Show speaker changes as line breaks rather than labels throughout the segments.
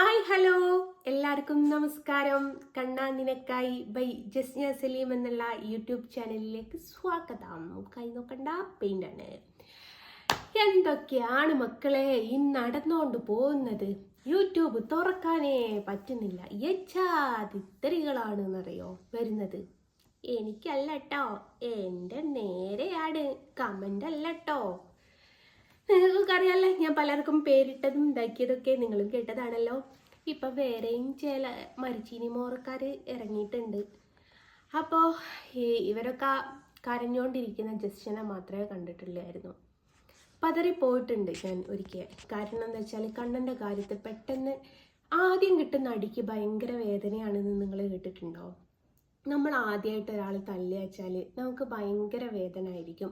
Hi hello എല്ലാവർക്കും നമസ്കാരം. കണ്ണാ നിനക്കായി ബൈ ജസ്ന സലീം എന്നുള്ള യൂട്യൂബ് ചാനലിലേക്ക് സ്വാഗതം. കൈ നോക്കണ്ട പെയിന്റാണ് എന്തൊക്കെയാണ് മക്കളെ ഈ നടന്നുകൊണ്ട് പോകുന്നത്? യൂട്യൂബ് തുറക്കാനേ പറ്റുന്നില്ല. യച്ചാതിത്തരികളാണ് എന്നറിയോ വരുന്നത്? എനിക്കല്ല എന്റെ നേരെയാണ് കമന്റ് അല്ല കേട്ടോ നിങ്ങൾക്ക് അറിയാലോ ഞാൻ പലർക്കും പേരിട്ടതും ഇതാക്കിയതൊക്കെ നിങ്ങളും കേട്ടതാണല്ലോ. ഇപ്പൊ വേറെയും ചില മരിച്ചീനി മോറക്കാർ ഇറങ്ങിയിട്ടുണ്ട്. അപ്പോൾ ഇവരൊക്കെ കരഞ്ഞുകൊണ്ടിരിക്കുന്ന ജസ്റ്റിനെ മാത്രമേ കണ്ടിട്ടുള്ളായിരുന്നു. പതറി പോയിട്ടുണ്ട് ഞാൻ ഒരിക്കൽ. കാരണം എന്താ വെച്ചാൽ കണ്ണന്റെ കാര്യത്തിൽ പെട്ടെന്ന് ആദ്യം കിട്ടുന്ന അടിക്ക് ഭയങ്കര വേദനയാണെന്ന് നിങ്ങൾ കേട്ടിട്ടുണ്ടോ നമ്മൾ ആദ്യമായിട്ട് ഒരാൾ തല്ലി വെച്ചാൽ നമുക്ക് ഭയങ്കര വേദന ആയിരിക്കും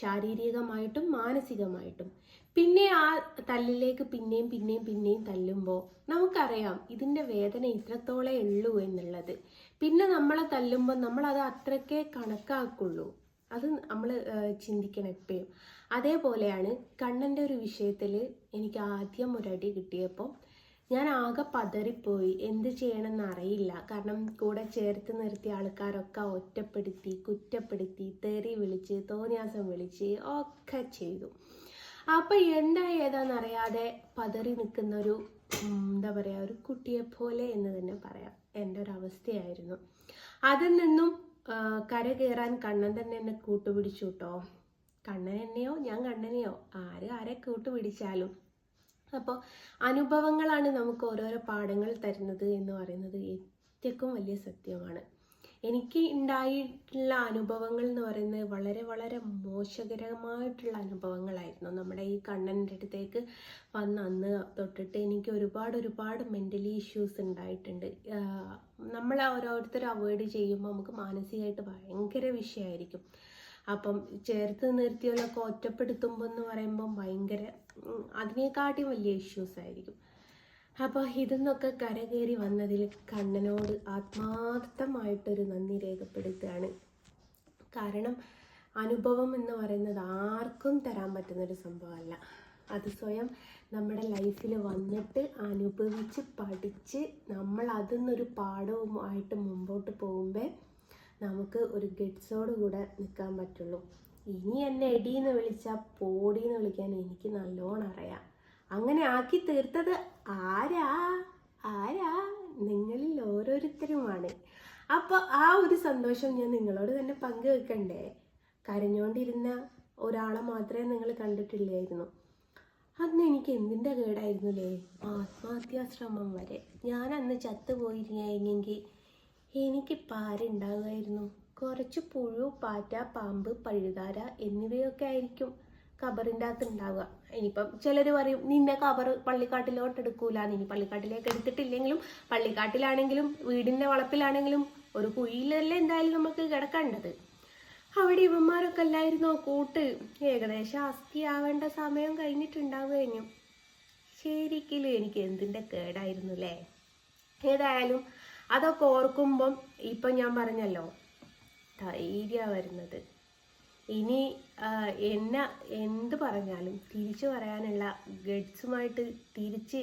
ശാരീരികമായിട്ടും മാനസികമായിട്ടും. പിന്നെ ആ തല്ലിലേക്ക് പിന്നെയും പിന്നെയും പിന്നെയും തല്ലുമ്പോൾ നമുക്കറിയാം ഇതിന്റെ വേദന ഇത്രത്തോളേ ഉള്ളൂ എന്നുള്ളത്. പിന്നെ നമ്മളെ തല്ലുമ്പോൾ നമ്മളത് അത്രയ്ക്കേ കണക്കാക്കുള്ളൂ. അത് നമ്മൾ ചിന്തിക്കണം എപ്പോഴും അതേപോലെയാണ് കണ്ണന്റെ ഒരു വിഷയത്തിൽ എനിക്ക് ആദ്യം ഒരടി കിട്ടിയപ്പോൾ ഞാൻ ആകെ പതറിപ്പോയി. എന്ത് ചെയ്യണമെന്ന് അറിയില്ല കാരണം കൂടെ ചേർത്ത് നിർത്തിയ ആൾക്കാരൊക്കെ ഒറ്റപ്പെടുത്തി കുറ്റപ്പെടുത്തി തെറി വിളിച്ച് തോന്നിയാസം വിളിച്ച് ഒക്കെ ചെയ്തു. അപ്പൊ എന്താ ഏതാണെന്നറിയാതെ പതറി നിൽക്കുന്ന ഒരു എന്താ പറയാ ഒരു കുട്ടിയെ പോലെ എന്ന് തന്നെ പറയാം. എന്റെ ഒരു അവസ്ഥയായിരുന്നു. അതിൽ നിന്നും കര കയറാൻ കണ്ണൻ തന്നെ എന്നെ കൂട്ടുപിടിച്ചു കേട്ടോ. കണ്ണൻ എന്നെയോ? ഞാൻ കണ്ണനെയോ? ആര് ആരെ കൂട്ടുപിടിച്ചാലും. അപ്പോൾ അനുഭവങ്ങളാണ് നമുക്ക് ഓരോരോ പാഠങ്ങൾ തരുന്നത് എന്ന് പറയുന്നത് ഏറ്റവും വലിയ സത്യമാണ്. എനിക്ക് ഉണ്ടായിട്ടുള്ള അനുഭവങ്ങൾ എന്ന് പറയുന്നത് വളരെ വളരെ മോശകരമായിട്ടുള്ള അനുഭവങ്ങളായിരുന്നു. നമ്മുടെ ഈ കണ്ണന്റെ അടുത്തേക്ക് വന്ന അന്ന് തൊട്ടിട്ട് എനിക്ക് ഒരുപാട് ഒരുപാട് മെന്റലി ഇഷ്യൂസ് ഉണ്ടായിട്ടുണ്ട്. നമ്മൾ ഓരോരുത്തർ അവോയ്ഡ് ചെയ്യുമ്പോൾ നമുക്ക് മാനസികമായിട്ട് ഭയങ്കര വിഷയമായിരിക്കും. അപ്പം ചേർത്ത് നിർത്തിയുള്ള ഒറ്റപ്പെടുത്തുമ്പോൾ എന്ന് പറയുമ്പോൾ ഭയങ്കര ഉം, അതിനെക്കാട്ടിയും വലിയ ഇഷ്യൂസ് ആയിരിക്കും. അപ്പോൾ ഇതെന്നൊക്കെ കരകയറി വന്നതിൽ കണ്ണനോട് ആത്മാർത്ഥമായിട്ടൊരു നന്ദി രേഖപ്പെടുത്തുകയാണ്. കാരണം അനുഭവം എന്ന് പറയുന്നത് ആർക്കും തരാൻ പറ്റുന്നൊരു സംഭവമല്ല. അത് സ്വയം നമ്മുടെ ലൈഫിൽ വന്നിട്ട് അനുഭവിച്ച് പഠിച്ച് നമ്മൾ അതിൽ നിന്നൊരു പാഠവുമായിട്ട് മുമ്പോട്ട് പോകുമ്പോൾ നമുക്ക് ഒരു ഗഡ്സോട് കൂടെ നിൽക്കാൻ പറ്റുള്ളൂ. ഇനി എന്നെ എടീന്ന് വിളിച്ചാൽ പോടീന്ന് വിളിക്കാൻ എനിക്ക് നല്ലോണം അറിയാം. അങ്ങനെ ആക്കി തീർത്തത് ആരാ? ആരാ? നിങ്ങളിൽ ഓരോരുത്തരുമാണ്. അപ്പോൾ ആ ഒരു സന്തോഷം ഞാൻ നിങ്ങളോട് തന്നെ പങ്കുവെക്കണ്ടേ? കരഞ്ഞുകൊണ്ടിരുന്ന ഒരാളെ മാത്രമേ നിങ്ങൾ കണ്ടിട്ടില്ലായിരുന്നു. അന്ന് എനിക്ക് എന്തിന്റെ കേടായിരുന്നു അല്ലേ ആത്മഹത്യാശ്രമം വരെ. ഞാൻ അന്ന് ചത്തുപോയിരുന്നെങ്കിൽ എനിക്ക് പാരുണ്ടാകുമായിരുന്നു കുറച്ച് പുഴു പാറ്റ പാമ്പ് പഴുതാര എന്നിവയൊക്കെ ആയിരിക്കും കബറിന്റെ അകത്ത് ഉണ്ടാവുക. ഇനിയിപ്പം ചിലർ പറയും നിന്നെ കബർ പള്ളിക്കാട്ടിലോട്ട് എടുക്കൂല ഇനി പള്ളിക്കാട്ടിലേക്ക് എടുത്തിട്ടില്ലെങ്കിലും പള്ളിക്കാട്ടിലാണെങ്കിലും വീടിന്റെ വളപ്പിലാണെങ്കിലും ഒരു കുഴിയിലല്ലേ എന്തായാലും നമുക്ക് കിടക്കേണ്ടത്. അവിടെ ഇവന്മാരൊക്കെ അല്ലായിരുന്നോ? കൂട്ട്. ഏകദേശം അസ്ഥിയാവേണ്ട സമയം കഴിഞ്ഞിട്ടുണ്ടാവുക കഴിഞ്ഞു ശരിക്കലും എനിക്ക് എന്തിന്റെ കേടായിരുന്നു അല്ലേ? ഏതായാലും അതൊക്കെ ഓർക്കുമ്പം ഇപ്പം ഞാൻ പറഞ്ഞല്ലോ ധൈര്യ വരുന്നത്. ഇനി എന്ന എന്ത് പറഞ്ഞാലും തിരിച്ചു പറയാനുള്ള ഗഡ്സുമായിട്ട് തിരിച്ച്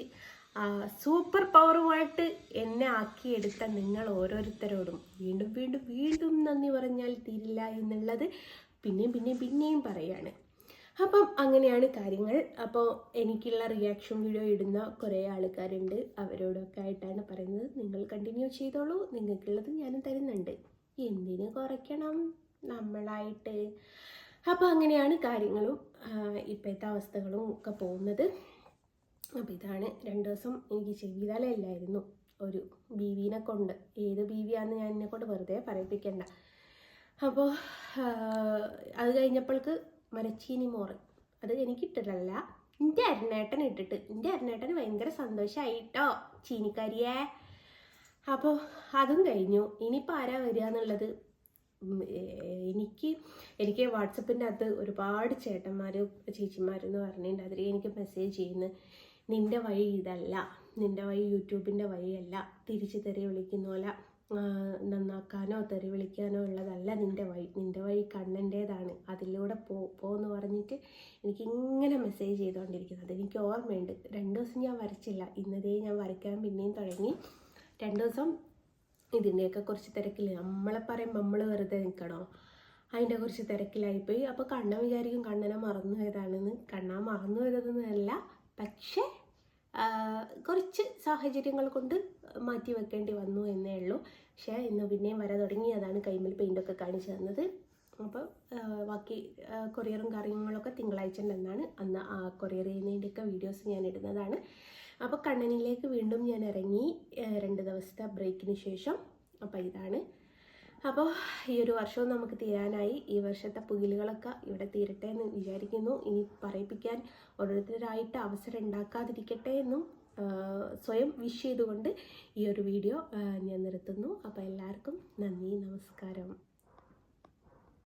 സൂപ്പർ പവറുമായിട്ട് എന്നെ ആക്കിയെടുത്ത നിങ്ങൾ ഓരോരുത്തരോടും വീണ്ടും വീണ്ടും വീണ്ടും നന്ദി പറഞ്ഞാൽ തീരില്ല എന്നുള്ളത് പിന്നെയും പിന്നെയും പിന്നെയും പറയാണ്. അപ്പം അങ്ങനെയാണ് കാര്യങ്ങൾ. അപ്പോൾ എനിക്കുള്ള റിയാക്ഷൻ വീഡിയോ ഇടുന്ന കുറേ ആൾക്കാരുണ്ട്. അവരോടൊക്കെ ആയിട്ടാണ് പറയുന്നത്. നിങ്ങൾ കണ്ടിന്യൂ ചെയ്തോളൂ. നിങ്ങൾക്കുള്ളത് ഞാനും തരുന്നുണ്ട്. എന്തിന് കുറയ്ക്കണം നമ്മളായിട്ട്? അപ്പോൾ അങ്ങനെയാണ് കാര്യങ്ങളും ഇപ്പോഴത്തെ അവസ്ഥകളും ഒക്കെ പോകുന്നത്. അപ്പോൾ ഇതാണ് രണ്ട് ദിവസം എനിക്ക് ചെവിതലയില്ലായിരുന്നു ഒരു ബീവീനെ കൊണ്ട്. ഏത് ബീവിയാന്ന് ഞാൻ എന്നെ കൊണ്ട് വെറുതെ പറയിപ്പിക്കണ്ട. അപ്പോൾ അത് കഴിഞ്ഞപ്പോൾക്ക് മരച്ചീനി മോറ്. അത് എനിക്ക് എനിക്കിട്ടിട്ടല്ല എന്റെ അരുണേട്ടൻ ഇട്ടിട്ട്. എന്റെ അരുണേട്ടന് ഭയങ്കര സന്തോഷമായിട്ടോ ചീനിക്കരിയേ. അപ്പോൾ അതും കഴിഞ്ഞു. ഇനിയിപ്പോൾ ആരാ വരിക എന്നുള്ളത്? എനിക്ക് എനിക്ക് വാട്സപ്പിന്റെ അകത്ത് ഒരുപാട് ചേട്ടന്മാർ ചേച്ചിമാരെന്ന് പറഞ്ഞിട്ടുണ്ട്. അതിൽ എനിക്ക് മെസ്സേജ് ചെയ്യുന്നു. നിന്റെ വഴി ഇതല്ല. നിന്റെ വഴി യൂട്യൂബിന്റെ വഴിയല്ല. തിരിച്ച് തെറി വിളിക്കുന്ന പോലെ നന്നാക്കാനോ തെറി വിളിക്കാനോ ഉള്ളതല്ല നിന്റെ വഴി. നിന്റെ വഴി കണ്ണന്റേതാണ് അതിലൂടെ പോ പോന്ന് പറഞ്ഞിട്ട് എനിക്ക് ഇങ്ങനെ മെസ്സേജ് ചെയ്തുകൊണ്ടിരിക്കുന്നത് എനിക്ക് ഓർമ്മയുണ്ട്. രണ്ട് ദിവസം ഞാൻ വരച്ചില്ല. ഇന്നതേ ഞാൻ വരയ്ക്കാൻ പിന്നെയും തുടങ്ങി. രണ്ട് ദിവസം ഇതിന്റെയൊക്കെ കുറച്ച് തിരക്കില്ല നമ്മളെ പറയുമ്പോൾ നമ്മൾ വെറുതെ നിൽക്കണോ അതിന്റെ കുറച്ച് തിരക്കിലായിപ്പോയി. അപ്പോൾ കണ്ണ വിചാരിക്കും കണ്ണനെ മറന്നു പോയതാണെന്ന്. കണ്ണ മറന്നു പോയതെന്നല്ല. പക്ഷേ കുറച്ച് സാഹചര്യങ്ങൾ കൊണ്ട് മാറ്റി വെക്കേണ്ടി വന്നു എന്നേ ഉള്ളൂ. പക്ഷേ ഇന്ന് പിന്നെയും വര തുടങ്ങി അതാണ് കൈമിൽ പെയിന്റൊക്കെ കാണിച്ചു തന്നത്. അപ്പോൾ ബാക്കി കൊറിയറും കാര്യങ്ങളൊക്കെ തിങ്കളാഴ്ച ഉണ്ടെന്നാണ് അന്ന് ആ കൊറിയർ ചെയ്യുന്നതിന്റെയൊക്കെ വീഡിയോസ് ഞാൻ ഇടുന്നതാണ്. അപ്പോൾ കണ്ണനിലേക്ക് വീണ്ടും ഞാൻ ഇറങ്ങി രണ്ട് ദിവസത്തെ ബ്രേക്കിന് ശേഷം. അപ്പോൾ ഇതാണ്. അപ്പോൾ ഈ ഒരു വർഷവും നമുക്ക് തീരാനായി. ഈ വർഷത്തെ പുകിലുകളൊക്കെ ഇവിടെ തീരട്ടെ എന്ന് വിചാരിക്കുന്നു. ഇനി പറയിപ്പിക്കാൻ ഓരോരുത്തരായിട്ട് അവസരം ഉണ്ടാക്കാതിരിക്കട്ടെ എന്നും സ്വയം വിഷ് ചെയ്തുകൊണ്ട് ഈ ഒരു വീഡിയോ ഞാൻ നിർത്തുന്നു. അപ്പോൾ എല്ലാവർക്കും നന്ദി നമസ്കാരം.